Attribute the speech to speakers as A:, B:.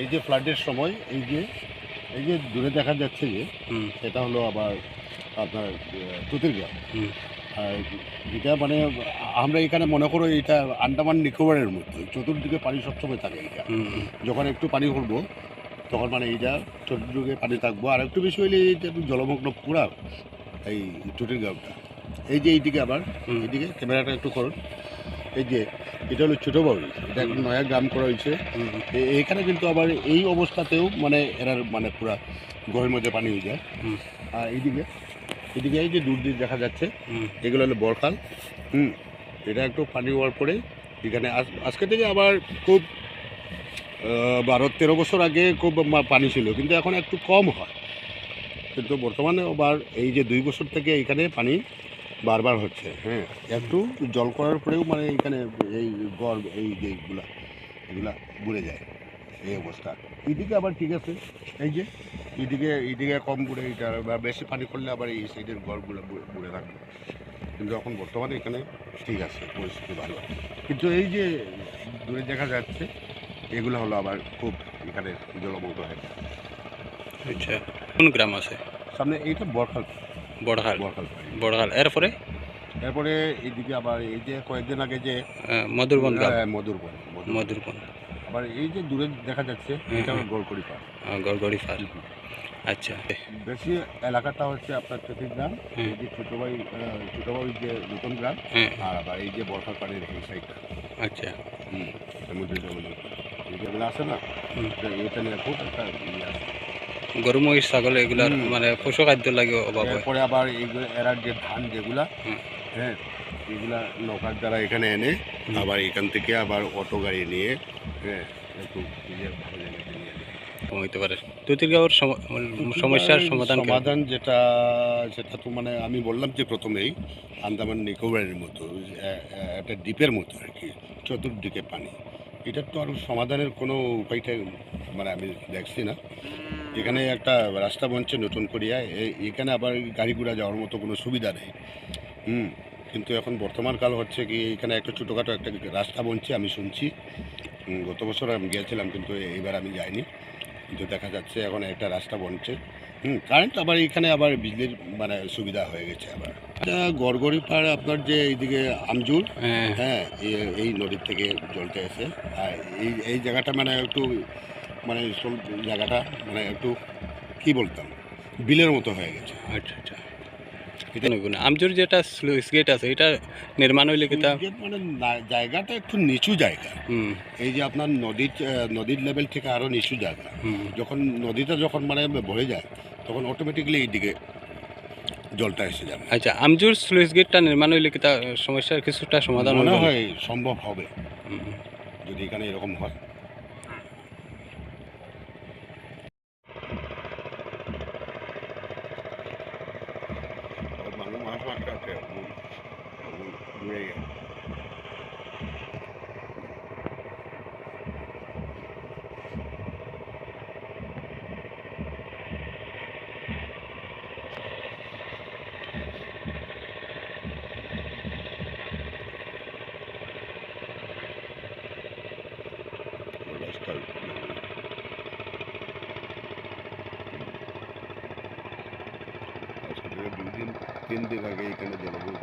A: এই যে ফ্লাডের সময় এই যে এই যে দূরে দেখা যাচ্ছে যে সেটা হলো আবার আপনার তুতিরগাঁও
B: হুম।
A: আর এটা মানে আমরা এখানে মনে করো এটা আন্দামান নিকোবরের মধ্যে চতুর্দিকে পানি সবসময় থাকে এটা। যখন একটু পানি পড়ব তখন মানে এইটা চতুর্দিকে পানি থাকব। আর একটু বেশি হইলে এইটা একটু জলমগ্ন পুরা এই টুটির গ্রামটা এই যে এইদিকে আবার এইদিকে ক্যামেরাটা একটু করুন। এই যে এটা হলো ছোটো বাউরি এটা একটা নয়া গ্রাম করা হয়েছে। এখানে কিন্তু আবার এই অবস্থাতেও মানে এরার মানে পুরা ঘরের মধ্যে পানি হয়ে যায়। আর এইদিকে এদিকে এই যে দূর দিয়ে দেখা যাচ্ছে এগুলো হলো বরখাল। হুম এটা একটু পানি হওয়ার পরে এখানে আজ- আজকে থেকে আবার খুব বারো তেরো বছর আগে খুব পানি ছিল কিন্তু এখন একটু কম হয়। কিন্তু বর্তমানে আবার এই যে দুই বছর থেকে এখানে পানি বারবার হচ্ছে হ্যাঁ। একটু জল করার পরেও মানে এখানে এই গড় এই যে এইগুলা এগুলা বুড়ে যায় এই অবস্থা। এদিকে আবার ঠিক আছে এই যে এদিকে এদিকে কম বুড়ে এটা বা বেশি পানি করলে আবার এই সাইডের গড়গুলো বুড়ে- থাকবে। কিন্তু এখন বর্তমানে এখানে ঠিক আছে পরিস্থিতি ভালো। কিন্তু এই যে দূরে দেখা যাচ্ছে এগুলো হলো আবার খুব এখানে জলমগ্ন হয়ে।
B: আচ্ছা কোন গ্রাম আছে?
A: সামনে এইটা বরখাল
B: বড়হাল। বড়হাল। এরপরে?
A: এরপরে এইদিকে আবার এই যে কয়েকদিন আগে যে
B: মধুরবন
A: হ্যাঁ, মধুরবন মধুরবন।
B: মধুরবন।
A: আবার এই যে দূরে দেখা যাচ্ছে এটা। গোলকড়ি পাড়।
B: গড়গড়ি আচ্ছা।
A: বেশি এলাকাটা হচ্ছে আপনার ট্রাফিক গ্রাম এই যে ছোটবাই ছোটবাই যে নতুন গ্রাম আর আবার এই যে পাড়ের এই সাইডটা
B: আচ্ছা।
A: হুম সমুদ্র সমুদ্র আছে না এটা- নিয়ে খুব একটা ইয়ে
B: গরু মহিষ ছাগল এগুলার মানে পশু খাদ্য লাগে অভাব
A: পরে আবার এইগুলো এরার যে ধান যেগুলা হ্যাঁ এগুলা নৌকার দ্বারা এখানে এনে আবার এখান থেকে আবার অটো গাড়ি নিয়ে হ্যাঁ একটু জায়গাতে
B: হইতে পারে। তুতিরগাঁওর সমস্যার সমাধান
A: সমাধান যেটা সেটা তো মানে আমি বললাম যে প্রথমেই আন্দামান নিকোবরের মতো একটা দ্বীপের মতো আর কি চতুর্দিকে পানি। এটার তো আর সমাধানের কোনো উপায়টা মানে আমি দেখছি না। এখানে একটা রাস্তা বনছে নতুন করিয়া এখানে আবার গাড়ি ঘোড়া যাওয়ার মতো কোনো সুবিধা নেই। হুম কিন্তু এখন বর্তমান কাল হচ্ছে কি এখানে একটা ছোটোখাটো একটা রাস্তা বনছে আমি শুনছি। গত বছর আমি গিয়েছিলাম কিন্তু এইবার আমি যাইনি। কিন্তু দেখা যাচ্ছে এখন একটা রাস্তা বনছে। হুম কারেন্ট আবার এখানে আবার বিজলির মানে সুবিধা হয়ে গেছে আবার। এটা গড়গড়ি পাড় আপনার যে এইদিকে আমজুল
B: হ্যাঁ।
A: হ্যাঁ এই নদীর থেকে জলটা এসে আর এই এই জায়গাটা মানে একটু মানে সব জায়গাটা মানে একটু কি বলতাম বিলের মতো হয়ে গেছে।
B: আচ্ছা আচ্ছা। এটা আমজোর যেটা স্লুইস গেট আছে এটা নির্মাণ হইলে
A: গেট মানে জায়গাটা একটু নিচু জায়গা।
B: হুম।
A: এই যে আপনার নদীর নদীর লেভেল থেকে আরও নিচু জায়গা। যখন নদীটা যখন মানে ভরে যায় তখন অটোমেটিক্যালি এইদিকে জলটা এসে যাবে।
B: আচ্ছা আমজোর স্লুইস গেটটা নির্মাণ হইলে কিতা সমস্যার কিছুটা সমাধান
A: মনে হয় সম্ভব হবে। যদি এখানে এরকম হয়। আজকে থেকে দুই দিন তিন দিন আগে এখানে জলবায়ু